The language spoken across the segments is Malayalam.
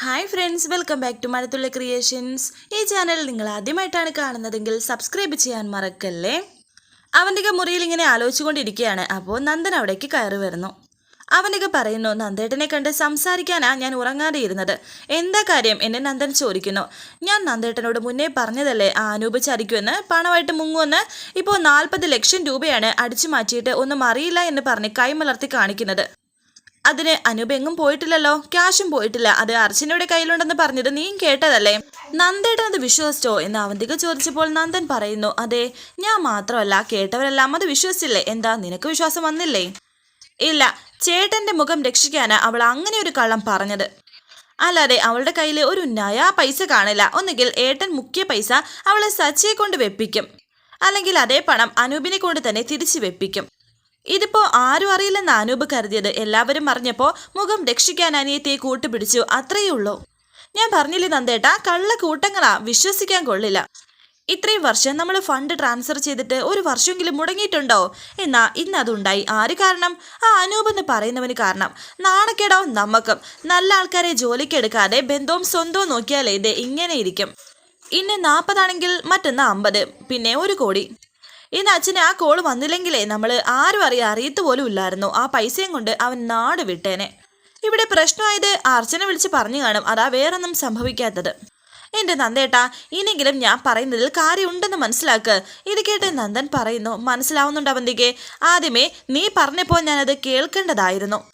Hi friends welcome back to മഴത്തുള്ള creations ഈ ചാനൽ നിങ്ങൾ ആദ്യമായിട്ടാണ് കാണുന്നതെങ്കിൽ സബ്സ്ക്രൈബ് ചെയ്യാൻ മറക്കല്ലേ? അവന്റെ മുറിയിൽ ഇങ്ങനെ ആലോചിച്ചുകൊണ്ടിരിക്കുകയാണ്. അപ്പോൾ നന്ദൻ അവിടേക്ക് കയറി വരുന്നു. അവനൊക്കെ പറയുന്നു നന്ദേട്ടനെ കണ്ട് സംസാരിക്കാനാ ഞാൻ ഉറങ്ങാതെ ഇരുന്നത് എന്താ കാര്യം? എന്നെ നന്ദൻ ചോദിക്കുന്നു. ഞാൻ നന്ദേട്ടനോട് മുന്നേ പറഞ്ഞതല്ലേ ആ അനൂപ് ചതിക്കുമെന്ന്? പണമായിട്ട് മുങ്ങുമെന്ന്? ഇപ്പോൾ നാൽപ്പത് ലക്ഷം രൂപയാണ് അടിച്ചു മാറ്റിയിട്ട് ഒന്നും അറിയില്ല എന്ന് പറഞ്ഞ് കൈമലർത്തി കാണിക്കുന്നത്. അതിന് അനൂപ് എങ്ങും പോയിട്ടില്ലല്ലോ. ക്യാഷും പോയിട്ടില്ല. അത് അർച്ചനയുടെ കയ്യിലുണ്ടെന്ന് പറഞ്ഞത് നീ കേട്ടതല്ലേ? നന്ദേട്ടൻ അത് വിശ്വസിച്ചോ എന്ന് അവന്തിക ചോദിച്ചപ്പോൾ നന്ദൻ പറയുന്നു അതെ ഞാൻ മാത്രമല്ല കേട്ടവരെല്ലാം അത് വിശ്വസിച്ചില്ലേ? എന്താ നിനക്ക് വിശ്വാസം വന്നില്ലേ? ഇല്ല ചേട്ടന്റെ മുഖം രക്ഷിക്കാനാ അവൾ അങ്ങനെ ഒരു കള്ളം പറഞ്ഞത്. അല്ലാതെ അവളുടെ കയ്യിൽ ഒരു നയാ പൈസ കാണില്ല. ഒന്നുകിൽ ഏട്ടൻ മുഖ്യ പൈസ അവളെ സച്ചിയെ കൊണ്ട് വെപ്പിക്കും. അല്ലെങ്കിൽ അതേ പണം അനൂപിനെ കൊണ്ട് തന്നെ തിരിച്ചു വെപ്പിക്കും. ഇതിപ്പോ ആരും അറിയില്ലെന്ന് അനൂപ് കരുതിയത് എല്ലാവരും പറഞ്ഞപ്പോ മുഖം രക്ഷിക്കാൻ അനിയത്തെ കൂട്ടുപിടിച്ചു അത്രയേ ഉള്ളൂ. ഞാൻ പറഞ്ഞില്ലേ നന്ദേട്ടാ കള്ള കൂട്ടങ്ങളാ വിശ്വസിക്കാൻ കൊള്ളില്ല. ഇത്രയും വർഷം നമ്മൾ ഫണ്ട് ട്രാൻസ്ഫർ ചെയ്തിട്ട് ഒരു വർഷമെങ്കിലും മുടങ്ങിയിട്ടുണ്ടോ? എന്നാ ഇന്ന് അതുണ്ടായി. ആര് കാരണം? ആ അനൂപ് എന്ന് പറയുന്നവന് കാരണം. നാണക്കേടോ നമുക്കും നല്ല ആൾക്കാരെ ജോലിക്കെടുക്കാതെ ബന്ധവും സ്വന്തവും നോക്കിയാലേ ഇത് ഇങ്ങനെ ഇരിക്കും. ഇന്ന് നാൽപ്പതാണെങ്കിൽ മറ്റൊന്ന് അമ്പത്. പിന്നെ ഒരു കോടി. ഇന്ന് അച്ഛന് ആ കോൾ വന്നില്ലെങ്കിലേ നമ്മൾ ആരും അറിയ അറിയത്ത് പോലും ഇല്ലായിരുന്നു. ആ പൈസയും കൊണ്ട് അവൻ നാട് വിട്ടേനെ. ഇവിടെ പ്രശ്നമായത് അർച്ചന വിളിച്ച് പറഞ്ഞു കാണും. അതാ വേറൊന്നും സംഭവിക്കാത്തത്. എന്റെ നന്ദേട്ടാ ഇനെങ്കിലും ഞാൻ പറയുന്നതിൽ കാര്യമുണ്ടെന്ന് മനസ്സിലാക്ക്. ഇത് കേട്ട് നന്ദൻ പറയുന്നു. മനസ്സിലാവുന്നുണ്ട് അവന്തിക്ക് ആദ്യമേ നീ പറഞ്ഞപ്പോൾ ഞാനത് കേൾക്കേണ്ടതായിരുന്നു.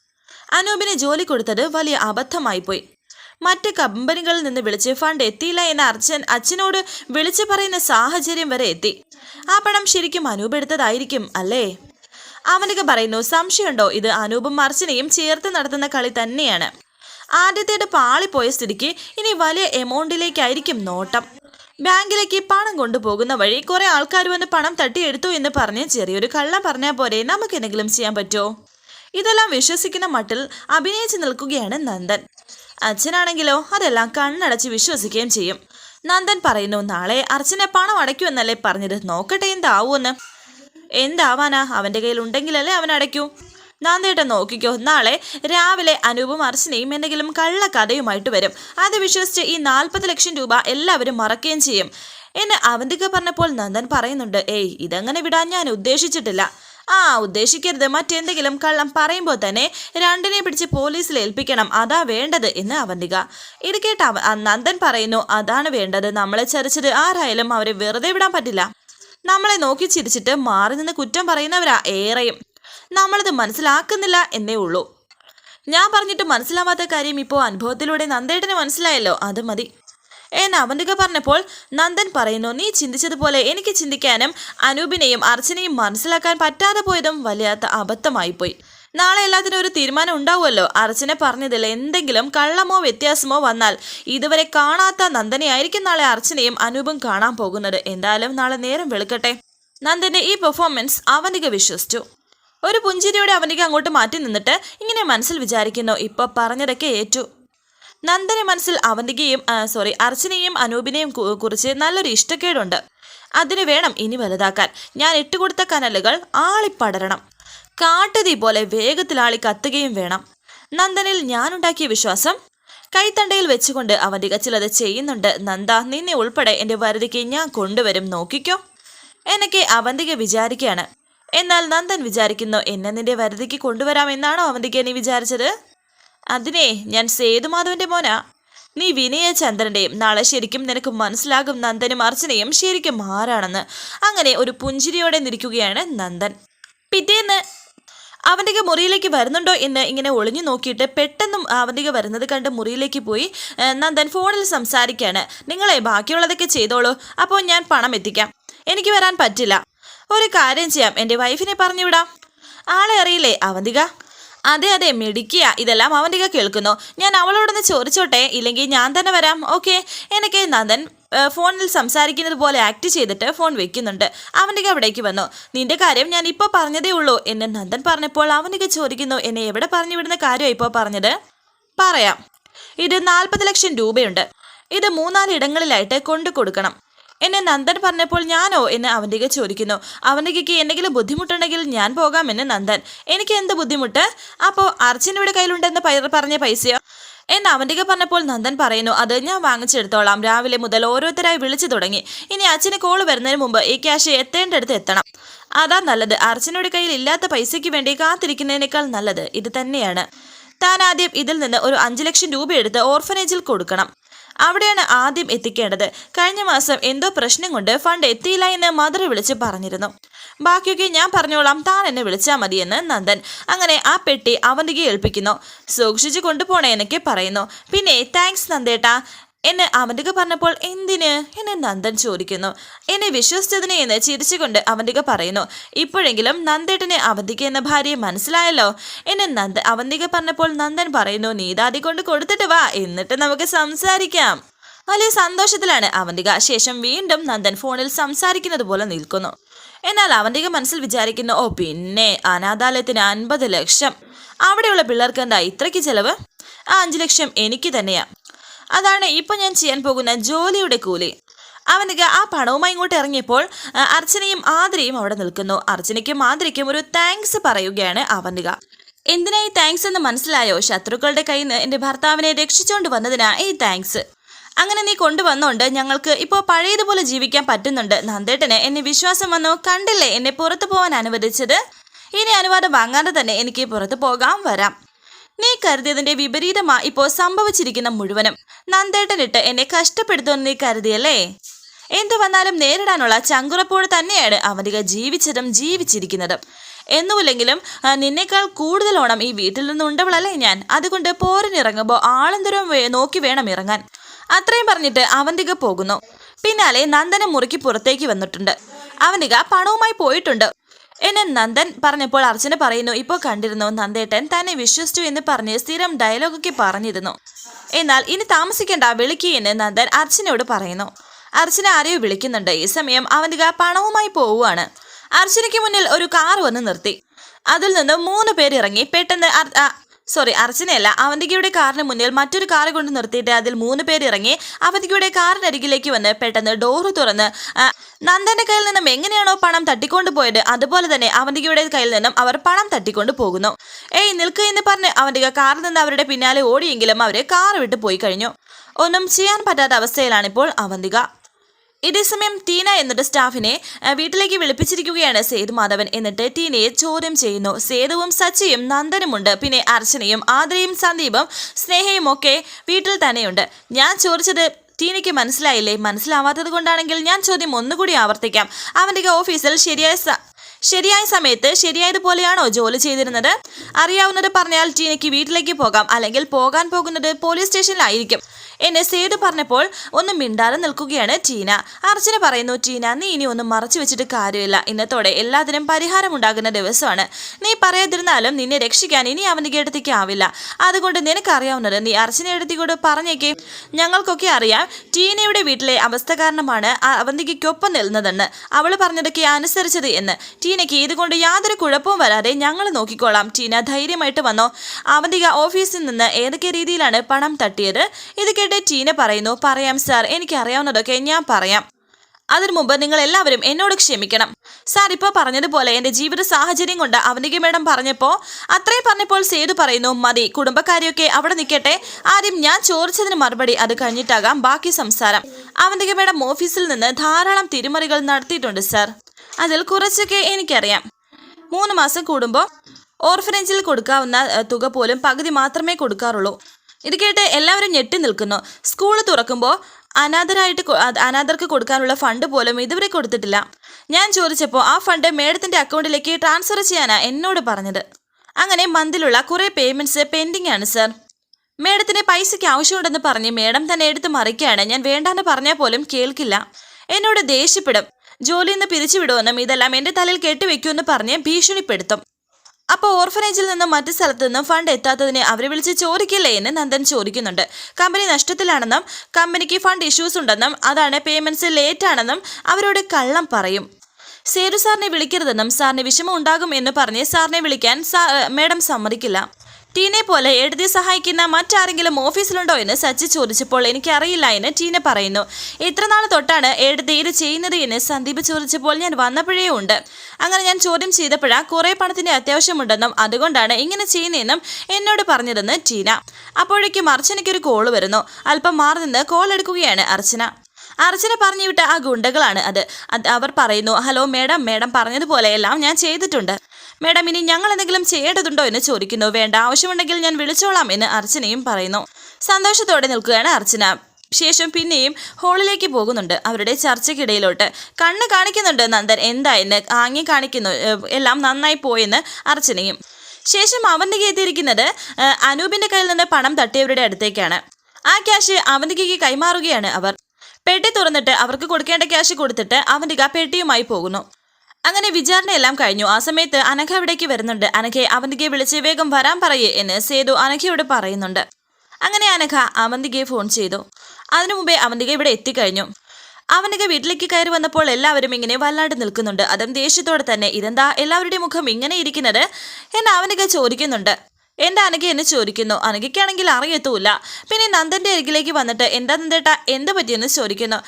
അനൂപിന് ജോലി കൊടുത്തത് വലിയ അബദ്ധമായിപ്പോയി മറ്റ് കമ്പനികളിൽ നിന്ന് വിളിച്ച് ഫണ്ട് എത്തിയില്ല എന്ന് അർജൻ അച്ഛനോട് വിളിച്ചു പറയുന്ന സാഹചര്യം വരെ എത്തി. ആ പണം ശരിക്കും അനൂപ് എടുത്തതായിരിക്കും അല്ലേ? അവനൊക്കെ പറയുന്നു സംശയമുണ്ടോ? ഇത് അനൂപും അർച്ചനയും ചേർത്ത് നടത്തുന്ന കളി തന്നെയാണ്. ആദ്യത്തേത് പാളിപ്പോയ സ്ഥിതിക്ക് ഇനി വലിയ എമൗണ്ടിലേക്കായിരിക്കും നോട്ടം. ബാങ്കിലേക്ക് പണം കൊണ്ടുപോകുന്ന വഴി കുറെ ആൾക്കാർ വന്ന് പണം തട്ടിയെടുത്തു എന്ന് പറഞ്ഞ് ചെറിയൊരു കള്ളം പറഞ്ഞാൽ പോരെ നമുക്ക് എന്തെങ്കിലും ചെയ്യാൻ പറ്റുമോ? ഇതെല്ലാം വിശ്വസിക്കുന്ന മട്ടിൽ അഭിനയിച്ചു നിൽക്കുകയാണ് നന്ദൻ. അച്ഛനാണെങ്കിലോ അതെല്ലാം കണ്ണടച്ച് വിശ്വസിക്കുകയും ചെയ്യും. നന്ദൻ പറയുന്നു നാളെ അർച്ചന പണം അടയ്ക്കുമെന്നല്ലേ പറഞ്ഞത്? നോക്കട്ടെ എന്താവൂന്ന് എന്താവാനാ? അവന്റെ കയ്യിൽ ഉണ്ടെങ്കിലല്ലേ അവൻ അടയ്ക്കൂ? നന്ദേട്ട നോക്കിക്കോ. നാളെ രാവിലെ അനൂപും അർച്ചനയും എന്തെങ്കിലും കള്ളക്കഥയുമായിട്ട് വരും. അത് വിശ്വസിച്ച് ഈ നാൽപ്പത് ലക്ഷം രൂപ എല്ലാവരും മറക്കുകയും ചെയ്യും. എന്നെ അവന്തിക പറഞ്ഞപ്പോൾ നന്ദൻ പറയുന്നുണ്ട് ഏയ് ഇതങ്ങനെ വിടാൻ ഞാൻ ഉദ്ദേശിച്ചിട്ടില്ല. ആ ഉദ്ദേശിക്കരുത്. മറ്റെന്തെങ്കിലും കള്ളം പറയുമ്പോൾ തന്നെ രണ്ടിനെ പിടിച്ച് പോലീസിൽ ഏൽപ്പിക്കണം. അതാ വേണ്ടത് എന്ന് അവന്തിക. ഇത് കേട്ട് നന്ദൻ പറയുന്നു അതാണ് വേണ്ടത്. നമ്മളെ ചതിച്ചത് ആരായാലും അവരെ വെറുതെ വിടാൻ പറ്റില്ല. നമ്മളെ നോക്കി ചിരിച്ചിട്ട് മാറി നിന്ന് കുറ്റം പറയുന്നവരാ ഏറെയും. നമ്മളത് മനസ്സിലാക്കുന്നില്ല എന്നേ ഉള്ളൂ. ഞാൻ പറഞ്ഞിട്ട് മനസ്സിലാവാത്ത കാര്യം ഇപ്പോൾ അനുഭവത്തിലൂടെ നന്ദേട്ടന് മനസ്സിലായല്ലോ. അത് മതി. എന്ന് അവന്തിക പറഞ്ഞപ്പോൾ നന്ദൻ പറയുന്നു നീ ചിന്തിച്ചതുപോലെ എനിക്ക് ചിന്തിക്കാനും അനൂപിനെയും അർച്ചനയും മനസ്സിലാക്കാൻ പറ്റാതെ പോയതും വല്ലാത്ത അബദ്ധമായിപ്പോയി. നാളെ എല്ലാത്തിനും ഒരു തീരുമാനം ഉണ്ടാവുമല്ലോ? അർച്ചന പറഞ്ഞതിൽ എന്തെങ്കിലും കള്ളമോ വ്യത്യാസമോ വന്നാൽ ഇതുവരെ കാണാത്ത നന്ദനെയായിരിക്കും നാളെ അർച്ചനയും അനൂപും കാണാൻ പോകുന്നത്. എന്തായാലും നാളെ നേരം വെളുക്കട്ടെ. നന്ദന്റെ ഈ പെർഫോമൻസ് അവനിക വിശ്വസിച്ചു. ഒരു പുഞ്ചിരിയോടെ അവനിക അങ്ങോട്ട് മാറ്റി നിന്നിട്ട് ഇങ്ങനെ മനസ്സിൽ വിചാരിക്കുന്നു. ഇപ്പൊ പറഞ്ഞതൊക്കെ ഏറ്റു. നന്ദന മനസ്സിൽ അവന്തികയും സോറി അർച്ചനയും അനൂപിനെയും കുറിച്ച് നല്ലൊരു ഇഷ്ടക്കേടുണ്ട്. അതിന് വേണം ഇനി വലുതാക്കാൻ. ഞാൻ ഇട്ടുകൊടുത്ത കനലുകൾ ആളിപ്പടരണം. കാട്ടുതീ പോലെ വേഗത്തിൽ ആളി കത്തുകയും വേണം. നന്ദനിൽ ഞാനുണ്ടാക്കിയ വിശ്വാസം കൈത്തണ്ടയിൽ വെച്ചുകൊണ്ട് അവന്തിക ചിലത് ചെയ്യുന്നുണ്ട്. നന്ദ നിന്നെ ഉൾപ്പെടെ എന്റെ വരുതിക്ക് ഞാൻ കൊണ്ടുവരും. നോക്കിക്കോ. എന്നൊക്കെ അവന്തിക വിചാരിക്കുകയാണ്. എന്നാൽ നന്ദൻ വിചാരിക്കുന്നു എന്നെ നിന്റെ വരുതിക്ക് കൊണ്ടുവരാമെന്നാണോ അവന്തിക നീ വിചാരിച്ചത്? അതിനെ ഞാൻ സേതുമാധവന്റെ മോനാ. നീ വിനയ ചന്ദ്രന്റെയും നാളെ ശരിക്കും നിനക്ക് മനസ്സിലാകും നന്ദനും അർച്ചനയും ശരിക്കും ആരാണെന്ന്. അങ്ങനെ ഒരു പുഞ്ചിരിയോടെ നിൽക്കുകയാണ് നന്ദൻ. പിറ്റേന്ന് അവന്റെ മുറിയിലേക്ക് വരുന്നുണ്ടോ എന്ന് ഇങ്ങനെ ഒളിഞ്ഞു നോക്കിയിട്ട് പെട്ടെന്നും അവന്റെ വരുന്നത് കണ്ട് മുറിയിലേക്ക് പോയി നന്ദൻ ഫോണിൽ സംസാരിക്കുകയാണ് നിങ്ങളെ ബാക്കിയുള്ളതൊക്കെ ചെയ്തോളൂ അപ്പോൾ ഞാൻ പണം എത്തിക്കാം. എനിക്ക് വരാൻ പറ്റില്ല. ഒരു കാര്യം ചെയ്യാം എന്റെ വൈഫിനെ പറഞ്ഞുവിടാം. ആളെ അറിയില്ലേ അവന്തിക അതെ അതെ മിടിക്കുക ഇതെല്ലാം അവന്റെ കേൾക്കുന്നു. ഞാൻ അവളോടൊന്ന് ചോദിച്ചോട്ടെ? ഇല്ലെങ്കിൽ ഞാൻ തന്നെ വരാം. ഓക്കെ. എനിക്ക് നന്ദൻ ഫോണിൽ സംസാരിക്കുന്നത് പോലെ ആക്ട് ചെയ്തിട്ട് ഫോൺ വെക്കുന്നുണ്ട്. അവന്റെ അവിടേക്ക് വന്നു. നിന്റെ കാര്യം ഞാൻ ഇപ്പോൾ പറഞ്ഞതേ ഉള്ളൂ. എന്നെ നന്ദൻ പറഞ്ഞപ്പോൾ അവനൊക്കെ ചോദിക്കുന്നു. എന്നെ എവിടെ പറഞ്ഞു വിടുന്ന കാര്യം ഇപ്പോൾ പറഞ്ഞത്? പറയാം. ഇത് നാൽപ്പത് ലക്ഷം രൂപയുണ്ട്. ഇത് മൂന്നാൽ ഇടങ്ങളിലായിട്ട് കൊണ്ടു കൊടുക്കണം എന്നെ നന്ദൻ പറഞ്ഞപ്പോൾ ഞാനോ എന്ന് അവന്റെ ചോദിക്കുന്നു. അവന്റെക്ക് എന്തെങ്കിലും ബുദ്ധിമുട്ടുണ്ടെങ്കിൽ ഞാൻ പോകാമെന്ന് നന്ദൻ. എനിക്ക് എന്ത് ബുദ്ധിമുട്ട്? അപ്പോൾ അർച്ചനയുടെ കയ്യിലുണ്ടെന്ന് പറഞ്ഞ പൈസയോ? എന്ന് അവന്തിക പറഞ്ഞപ്പോൾ നന്ദൻ പറയുന്നു അത് ഞാൻ വാങ്ങിച്ചെടുത്തോളാം. രാവിലെ മുതൽ ഓരോരുത്തരായി വിളിച്ചു തുടങ്ങി. ഇനി അച്ഛന് കോൾ വരുന്നതിന് മുമ്പ് ഈ ക്യാഷ് എത്തേണ്ടടുത്ത് എത്തണം. അതാ നല്ലത്. അർച്ചനയുടെ കയ്യിൽ ഇല്ലാത്ത പൈസയ്ക്ക് വേണ്ടി കാത്തിരിക്കുന്നതിനേക്കാൾ നല്ലത്. ഇത് തന്നെയാണ്. താൻ ആദ്യം ഇതിൽ നിന്ന് ഒരു അഞ്ചു ലക്ഷം രൂപ എടുത്ത് ഓർഫനേജിൽ കൊടുക്കണം. അവിടെയാണ് ആദ്യം എത്തിക്കേണ്ടത്. കഴിഞ്ഞ മാസം എന്തോ പ്രശ്നം കൊണ്ട് ഫണ്ട് എത്തിയില്ല എന്ന് മദർ വിളിച്ച് പറഞ്ഞിരുന്നു. ബാക്കിയൊക്കെ ഞാൻ പറഞ്ഞോളാം താൻ എന്നെ വിളിച്ചാൽ മതിയെന്ന് നന്ദൻ. അങ്ങനെ ആ പെട്ടി അവന്തികയെ ഏൽപ്പിക്കുന്നു. സൂക്ഷിച്ചു കൊണ്ടുപോണേ എന്നൊക്കെ പറയുന്നു. പിന്നെ താങ്ക്സ് നന്ദേട്ടാ. എന്നെ അവന്തിക പറഞ്ഞപ്പോൾ എന്തിന്? എന്നെ നന്ദൻ ചോദിക്കുന്നു. എന്നെ വിശ്വസിച്ചതിനെ എന്ന് ചിരിച്ചുകൊണ്ട് അവന്തിക പറയുന്നു. ഇപ്പോഴെങ്കിലും നന്ദേട്ടനെ അവന്തിക എന്ന ഭാര്യയെ മനസ്സിലായല്ലോ? എന്നെ നന്ദ അവന്തിക പറഞ്ഞപ്പോൾ നന്ദൻ പറയുന്നു നീതാതി കൊണ്ട് കൊടുത്തിട്ട് വാ എന്നിട്ട് നമുക്ക് സംസാരിക്കാം. വലിയ സന്തോഷത്തിലാണ് അവന്തിക ശേഷം വീണ്ടും നന്ദൻ ഫോണിൽ സംസാരിക്കുന്നത് പോലെ നിൽക്കുന്നു. എന്നാൽ അവന്തിക മനസ്സിൽ വിചാരിക്കുന്നു ഓ പിന്നെ അനാഥാലയത്തിന് അൻപത് ലക്ഷം. അവിടെയുള്ള പിള്ളേർക്ക് എന്താ ഇത്രയ്ക്ക് ചെലവ്? ആ അഞ്ച് ലക്ഷം എനിക്ക് തന്നെയാ. അതാണ് ഇപ്പൊ ഞാൻ ചെയ്യാൻ പോകുന്ന ജോലിയുടെ കൂലി. അവനക്ക് ആ പണവുമായി ഇങ്ങോട്ട് ഇറങ്ങിയപ്പോൾ അർച്ചനയും ആതിരയും അവിടെ നിൽക്കുന്നു. അർച്ചനയ്ക്കും ആതിരയ്ക്കും ഒരു താങ്ക്സ് പറയുകയാണ് അവനിക എന്തിനായി താങ്ക്സ് എന്ന് മനസ്സിലായോ? ശത്രുക്കളുടെ കയ്യിൽ നിന്ന് എന്റെ ഭർത്താവിനെ രക്ഷിച്ചുകൊണ്ട് വന്നതിനാ ഈ താങ്ക്സ് അങ്ങനെ നീ കൊണ്ടുവന്നോണ്ട് ഞങ്ങൾക്ക് ഇപ്പോൾ പഴയതുപോലെ ജീവിക്കാൻ പറ്റുന്നുണ്ട്. നന്ദേട്ടന് എന്നെ വിശ്വാസം വന്നു. കണ്ടില്ലേ എന്നെ പുറത്തു പോകാൻ അനുവദിച്ചത്? ഇനി അനുവാദം വാങ്ങാതെ തന്നെ എനിക്ക് പുറത്തു പോകാം വരാം. നീ കരുതിയതിന്റെ വിപരീതമാ ഇപ്പോൾ സംഭവിച്ചിരിക്കുന്ന മുഴുവനും. നന്ദേട്ടനിട്ട് എന്നെ കഷ്ടപ്പെടുത്തുമെന്ന് നീ കരുതിയല്ലേ? എന്തു വന്നാലും നേരിടാനുള്ള ചങ്കുറപ്പോട് തന്നെയാണ് അവനിക ജീവിച്ചതും ജീവിച്ചിരിക്കുന്നതും. എന്നുമില്ലെങ്കിലും നിന്നേക്കാൾ കൂടുതലോണം ഈ വീട്ടിൽ നിന്ന് ഉണ്ടവളല്ലേ ഞാൻ? അതുകൊണ്ട് പോരിനിറങ്ങുമ്പോൾ ആളെന്തോരം നോക്കി വേണം ഇറങ്ങാൻ. അത്രയും പറഞ്ഞിട്ട് അവന്തിക പോകുന്നു. പിന്നാലെ നന്ദന മുറുക്കി പുറത്തേക്ക് വന്നിട്ടുണ്ട്. അവന്തിക പണവുമായി പോയിട്ടുണ്ട്. എന്നെ നന്ദൻ പറഞ്ഞപ്പോൾ അർച്ചന പറയുന്നു ഇപ്പോൾ കണ്ടിരുന്നു നന്ദേട്ടൻ തന്നെ വിശ്വസിച്ചു എന്ന് പറഞ്ഞ് സ്ഥിരം ഡയലോഗൊക്കെ പറഞ്ഞിരുന്നു. എന്നാൽ ഇനി താമസിക്കേണ്ട വിളിക്കൂ എന്ന് നന്ദൻ അർച്ചനയോട് പറയുന്നു. അർച്ചന ആരെയോ വിളിക്കുന്നുണ്ട്. ഈ സമയം അവന്റെ പണവുമായി പോവുകയാണ്. അർച്ചനയ്ക്ക് മുന്നിൽ ഒരു കാർ വന്ന് നിർത്തി. അതിൽ നിന്ന് മൂന്ന് പേരിറങ്ങി. പെട്ടെന്ന് സോറി അർച്ചനയല്ല അവന്തികയുടെ കാറിന് മുന്നിൽ മറ്റൊരു കാറ് കൊണ്ട് നിർത്തിയിട്ട് അതിൽ മൂന്ന് പേർ ഇറങ്ങി അവന്തികയുടെ കാറിനരികിലേക്ക് വന്ന് പെട്ടെന്ന് ഡോറ് തുറന്ന് നന്ദന്റെ കയ്യിൽ നിന്നും എങ്ങനെയാണോ പണം തട്ടിക്കൊണ്ട് പോയത് അതുപോലെ തന്നെ അവന്തികയുടെ കയ്യിൽ നിന്നും അവർ പണം തട്ടിക്കൊണ്ട് പോകുന്നു. ഏയ് നിൽക്കുക എന്ന് പറഞ്ഞ് അവന്തിക കാറിൽ നിന്ന് അവരുടെ പിന്നാലെ ഓടിയെങ്കിലും അവർ കാർ വിട്ട് പോയി കഴിഞ്ഞു. ഒന്നും ചെയ്യാൻ പറ്റാത്ത അവസ്ഥയിലാണിപ്പോൾ അവന്തിക. ഇതേസമയം ടീന എന്നിട്ട് സ്റ്റാഫിനെ വീട്ടിലേക്ക് വിളിപ്പിച്ചിരിക്കുകയാണ് സേതു മാധവൻ. എന്നിട്ട് ടീനയെ ചോദ്യം ചെയ്യുന്നു. സേതുവും സച്ചിയും നന്ദനുമുണ്ട്. പിന്നെ അർച്ചനയും ആദ്രയും സന്ദീപും സ്നേഹയും ഒക്കെ വീട്ടിൽ തന്നെയുണ്ട്. ഞാൻ ചോദിച്ചത് ടീനയ്ക്ക് മനസ്സിലായില്ലേ? മനസ്സിലാവാത്തത് കൊണ്ടാണെങ്കിൽ ഞാൻ ചോദ്യം ഒന്നുകൂടി ആവർത്തിക്കാം. അവന്റെ ഓഫീസിൽ ശരിയായ ശരിയായ സമയത്ത് ശരിയായതുപോലെയാണോ ജോലി ചെയ്തിരുന്നത്? അറിയാവുന്നത് പറഞ്ഞാൽ ടീനയ്ക്ക് വീട്ടിലേക്ക് പോകാം. അല്ലെങ്കിൽ പോകാൻ പോകുന്നത് പോലീസ് സ്റ്റേഷനിലായിരിക്കും. എന്നെ സേതു പറഞ്ഞപ്പോൾ ഒന്നും മിണ്ടാതെ നിൽക്കുകയാണ് ടീന. അർച്ചന പറയുന്നു ടീന നീ ഇനി ഒന്നും മറച്ചു വെച്ചിട്ട് കാര്യമില്ല. ഇന്നത്തോടെ എല്ലാത്തിനും പരിഹാരമുണ്ടാകുന്ന ദിവസമാണ്. നീ പറയാതിരുന്നാലും നിന്നെ രക്ഷിക്കാൻ ഇനി അവന്റെ അടുത്തേക്ക് അതുകൊണ്ട് നിനക്കറിയാവുന്നത് നീ അർച്ചനയെടുത്തിക്കൂടെ പറഞ്ഞേക്കേ. ഞങ്ങൾക്കൊക്കെ അറിയാം ടീനയുടെ വീട്ടിലെ അവസ്ഥ കാരണമാണ് അവന്തികയ്ക്കൊപ്പം നിൽന്നതെന്ന്. അവൾ പറഞ്ഞതൊക്കെ അനുസരിച്ചത് എന്ന്. ടീനയ്ക്ക് ഇതുകൊണ്ട് യാതൊരു കുഴപ്പവും വരാതെ ഞങ്ങൾ നോക്കിക്കോളാം. ടീന ധൈര്യമായിട്ട് വന്നോ. അവന്തിക ഓഫീസിൽ നിന്ന് ഏതൊക്കെ രീതിയിലാണ് പണം തട്ടിയത്? ഇത് കേട്ട് ടീന പറയുന്നു പറയാം സാർ എനിക്ക് അറിയാവുന്നതൊക്കെ ഞാൻ പറയാം. അതിനു മുമ്പ് നിങ്ങൾ എല്ലാവരും എന്നോട് ക്ഷമിക്കണം. സാർ ഇപ്പോൾ പറഞ്ഞതുപോലെ എന്റെ ജീവിത സാഹചര്യം കൊണ്ട് അവനിക മേഡം പറഞ്ഞപ്പോൾ അത്രയും പറഞ്ഞപ്പോൾ സേതു പറയുന്നു മതി കുടുംബക്കാരെയൊക്കെ അവിടെ നിൽക്കട്ടെ. ആദ്യം ഞാൻ ചോദിച്ചതിന് മറുപടി അത് കഴിഞ്ഞിട്ടാകാം ബാക്കി സംസാരം. അവനിക മേഡം ഓഫീസിൽ നിന്ന് ധാരാളം തിരിമറികൾ നടത്തിയിട്ടുണ്ട് സാർ. അതിൽ കുറച്ചൊക്കെ എനിക്കറിയാം. മൂന്ന് മാസം കൂടുമ്പോൾ ഓർഫനേജിൽ കൊടുക്കാവുന്ന തുക പോലും പകുതി മാത്രമേ കൊടുക്കാറുള്ളൂ. ഇത് കേട്ട് എല്ലാവരും ഞെട്ടി നിൽക്കുന്നു. സ്കൂൾ തുറക്കുമ്പോൾ അനാഥരായിട്ട് അനാഥർക്ക് കൊടുക്കാനുള്ള ഫണ്ട് പോലും ഇതുവരെ കൊടുത്തിട്ടില്ല. ഞാൻ ചോദിച്ചപ്പോൾ ആ ഫണ്ട് മേഡത്തിന്റെ അക്കൗണ്ടിലേക്ക് ട്രാൻസ്ഫർ ചെയ്യാനാ എന്നോട് പറഞ്ഞത്. അങ്ങനെ മന്തിലുള്ള കുറേ പേയ്മെന്റ്സ് പെൻഡിംഗ് ആണ് സർ മേഡത്തിന് പൈസയ്ക്ക് ആവശ്യമുണ്ടെന്ന് പറഞ്ഞ് മേഡം തന്നെ എടുത്ത് മറിക്കുകയാണ്. ഞാൻ വേണ്ടാന്ന് പറഞ്ഞാൽ പോലും കേൾക്കില്ല. എന്നോട് ദേഷ്യപ്പെടും. ജോലിയിൽ നിന്ന് പിരിച്ചുവിടുമെന്നും ഇതെല്ലാം എന്റെ തലയിൽ കെട്ടിവെക്കുമെന്ന് പറഞ്ഞ് ഭീഷണിപ്പെടുത്തും. അപ്പോൾ ഓർഫനേജിൽ നിന്നും മറ്റ് സ്ഥലത്തു നിന്നും ഫണ്ട് എത്താത്തതിന് അവരെ വിളിച്ച് ചോദിക്കില്ലേ എന്ന് നന്ദൻ ചോദിക്കുന്നുണ്ട്. കമ്പനി നഷ്ടത്തിലാണെന്നും കമ്പനിക്ക് ഫണ്ട് ഇഷ്യൂസ് ഉണ്ടെന്നും അതാണ് പേയ്മെന്റ്സ് ലേറ്റ് ആണെന്നും അവരോട് കള്ളം പറയും. സേതു സാറിനെ വിളിക്കരുതെന്നും സാറിന് വിഷമം ഉണ്ടാകും എന്ന് പറഞ്ഞ് സാറിനെ വിളിക്കാൻ മേഡം സമ്മതിക്കില്ല. ടീനെ പോലെ എഴുതി സഹായിക്കുന്ന മറ്റാരെങ്കിലും ഓഫീസിലുണ്ടോ എന്ന് സച്ചി ചോദിച്ചപ്പോൾ എനിക്കറിയില്ല എന്ന് ടീന പറയുന്നു. എത്ര നാൾ തൊട്ടാണ് എഴുതി ഇത് ചെയ്യുന്നത് എന്ന് സന്ദീപ് ചോദിച്ചപ്പോൾ ഞാൻ വന്നപ്പോഴേ ഉണ്ട്. അങ്ങനെ ഞാൻ ചോദ്യം ചെയ്തപ്പോഴാ കുറെ പണത്തിന്റെ അത്യാവശ്യമുണ്ടെന്നും അതുകൊണ്ടാണ് ഇങ്ങനെ ചെയ്യുന്നതെന്നും എന്നോട് പറഞ്ഞതെന്ന് ടീന. അപ്പോഴേക്കും അർച്ചനയ്ക്കൊരു കോൾ വരുന്നു. അല്പം മാറി നിന്ന് കോൾ എടുക്കുകയാണ് അർച്ചന. അർച്ചന പറഞ്ഞു വിട്ട ആ ഗുണ്ടകളാണ് അത് അവർ പറയുന്നു ഹലോ മേഡം മേഡം പറഞ്ഞതുപോലെയെല്ലാം ഞാൻ ചെയ്തിട്ടുണ്ട്. മേഡം ഇനി ഞങ്ങൾ എന്തെങ്കിലും ചെയ്യേണ്ടതുണ്ടോ? എന്ന് ചോദിക്കുന്നു. വേണ്ട. ആവശ്യമുണ്ടെങ്കിൽ ഞാൻ വിളിച്ചോളാം എന്ന് അർച്ചനയും പറയുന്നു. സന്തോഷത്തോടെ നിൽക്കുകയാണ് അർച്ചന. ശേഷം പിന്നെയും ഹോളിലേക്ക് പോകുന്നുണ്ട്. അവരുടെ ചർച്ചയ്ക്കിടയിലോട്ട് കണ്ണ് കാണിക്കുന്നുണ്ട് നന്ദൻ. എന്താ എന്തായെന്ന് ആങ്ങി കാണിക്കുന്നു. എല്ലാം നന്നായി പോയെന്ന് അർച്ചനയും. ശേഷം അവന്തിക എത്തിയിരിക്കുന്നത് അനൂപിന്റെ കയ്യിൽ നിന്ന് പണം തട്ടിയവരുടെ അടുത്തേക്കാണ്. ആ ക്യാഷ് അവന്തികയ്ക്ക് കൈമാറുകയാണ് അവർ. പെട്ടി തുറന്നിട്ട് അവർക്ക് കൊടുക്കേണ്ട ക്യാഷ് കൊടുത്തിട്ട് അവന്തിക പെട്ടിയുമായി പോകുന്നു. അങ്ങനെ വിചാരണയെല്ലാം കഴിഞ്ഞു. ആ സമയത്ത് അനഘ അവിടേക്ക് വരുന്നുണ്ട്. അനഘയെ അവന്തികയെ വിളിച്ച് വേഗം വരാൻ പറയേ എന്ന് സേതു അനഘയോട് പറയുന്നുണ്ട്. അങ്ങനെ അനഘ അവന്തികയെ ഫോൺ ചെയ്തു. അതിനു മുമ്പേ അവന്തിക ഇവിടെ എത്തിക്കഴിഞ്ഞു. അവന്തിക വീട്ടിലേക്ക് കയറി വന്നപ്പോൾ എല്ലാവരും ഇങ്ങനെ വല്ലാണ്ട് നിൽക്കുന്നുണ്ട്. അതും ദേഷ്യത്തോടെ തന്നെ ഇതെന്താ എല്ലാവരുടെയും മുഖം ഇങ്ങനെ ഇരിക്കുന്നത്? എന്ന് അവനക ചോദിക്കുന്നുണ്ട്. എന്താ അനഘ? എന്ന് ചോദിക്കുന്നു. അനഘയ്ക്കാണെങ്കിൽ അറിയത്തൂല്ല പിന്നെ നന്ദന്റെ അരികിലേക്ക് വന്നിട്ട് എന്താ നന്ദേട്ട എന്ത് പറ്റിയെന്ന്? ചോദിക്കുന്നു.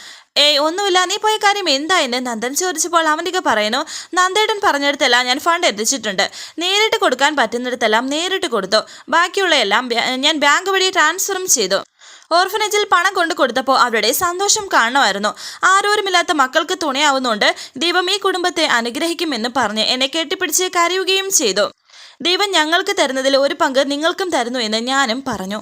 ഏയ് ഒന്നുമില്ല. നീ പോയ കാര്യം എന്താ എന്ന് നന്ദൻ ചോദിച്ചപ്പോൾ അവനിക പറയുന്നു നന്ദേട്ടൻ പറഞ്ഞിടത്തെല്ലാം ഞാൻ ഫണ്ട് എത്തിച്ചിട്ടുണ്ട് നേരിട്ട് കൊടുക്കാൻ പറ്റുന്നിടത്തെല്ലാം നേരിട്ട് കൊടുത്തു. ബാക്കിയുള്ള എല്ലാം ഞാൻ ബാങ്ക് വഴി ട്രാൻസ്ഫറും ചെയ്തു. ഓർഫനേജിൽ പണം കൊണ്ട് കൊടുത്തപ്പോൾ അവരുടെ സന്തോഷം കാണുമായിരുന്നു. ആരോരുമില്ലാത്ത മക്കൾക്ക് തുണയാവുന്നുണ്ട് ദൈവം ഈ കുടുംബത്തെ അനുഗ്രഹിക്കുമെന്ന് പറഞ്ഞ് എന്നെ കെട്ടിപ്പിടിച്ച് കരയുകയും ചെയ്തു. ദൈവം ഞങ്ങൾക്ക് തരുന്നതിൽ ഒരു പങ്ക് നിങ്ങൾക്കും തരുന്നു എന്ന് ഞാനും പറഞ്ഞു.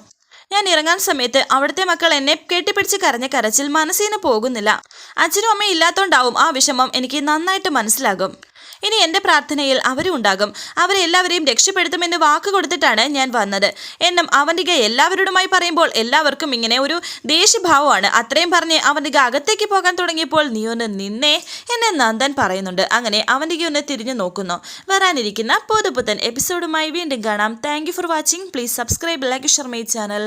ഞാൻ ഇറങ്ങാൻ സമയത്ത് അവിടുത്തെ മക്കൾ എന്നെ കെട്ടിപ്പിടിച്ച് കരഞ്ഞ കരച്ചിൽ മനസ്സിന് പോകുന്നില്ല. അച്ഛനും അമ്മയും ഇല്ലാത്തോണ്ടാവും ആ വിഷമം എനിക്ക് നന്നായിട്ട് മനസ്സിലാകും. ഇനി എന്റെ പ്രാർത്ഥനയിൽ അവരും ഉണ്ടാകും. അവരെ എല്ലാവരെയും രക്ഷപ്പെടുത്തുമെന്ന് വാക്ക് കൊടുത്തിട്ടാണ് ഞാൻ വന്നത്. എന്നും അവന്തിക എല്ലാവരോടുമായി പറയുമ്പോൾ എല്ലാവർക്കും ഇങ്ങനെ ഒരു ദേഷ്യഭാവമാണ്. അത്രയും പറഞ്ഞ് അവന്തിക അകത്തേക്ക് പോകാൻ തുടങ്ങിയപ്പോൾ നീ ഒന്ന് നിന്നേ എന്നെ നന്ദൻ പറയുന്നുണ്ട്. അങ്ങനെ അവന്തിക ഒന്ന് തിരിഞ്ഞു നോക്കുന്നു. വരാനിരിക്കുന്ന പുതുപുത്തൻ എപ്പിസോഡുമായി വീണ്ടും കാണാം. Thank for watching please subscribe like share my channel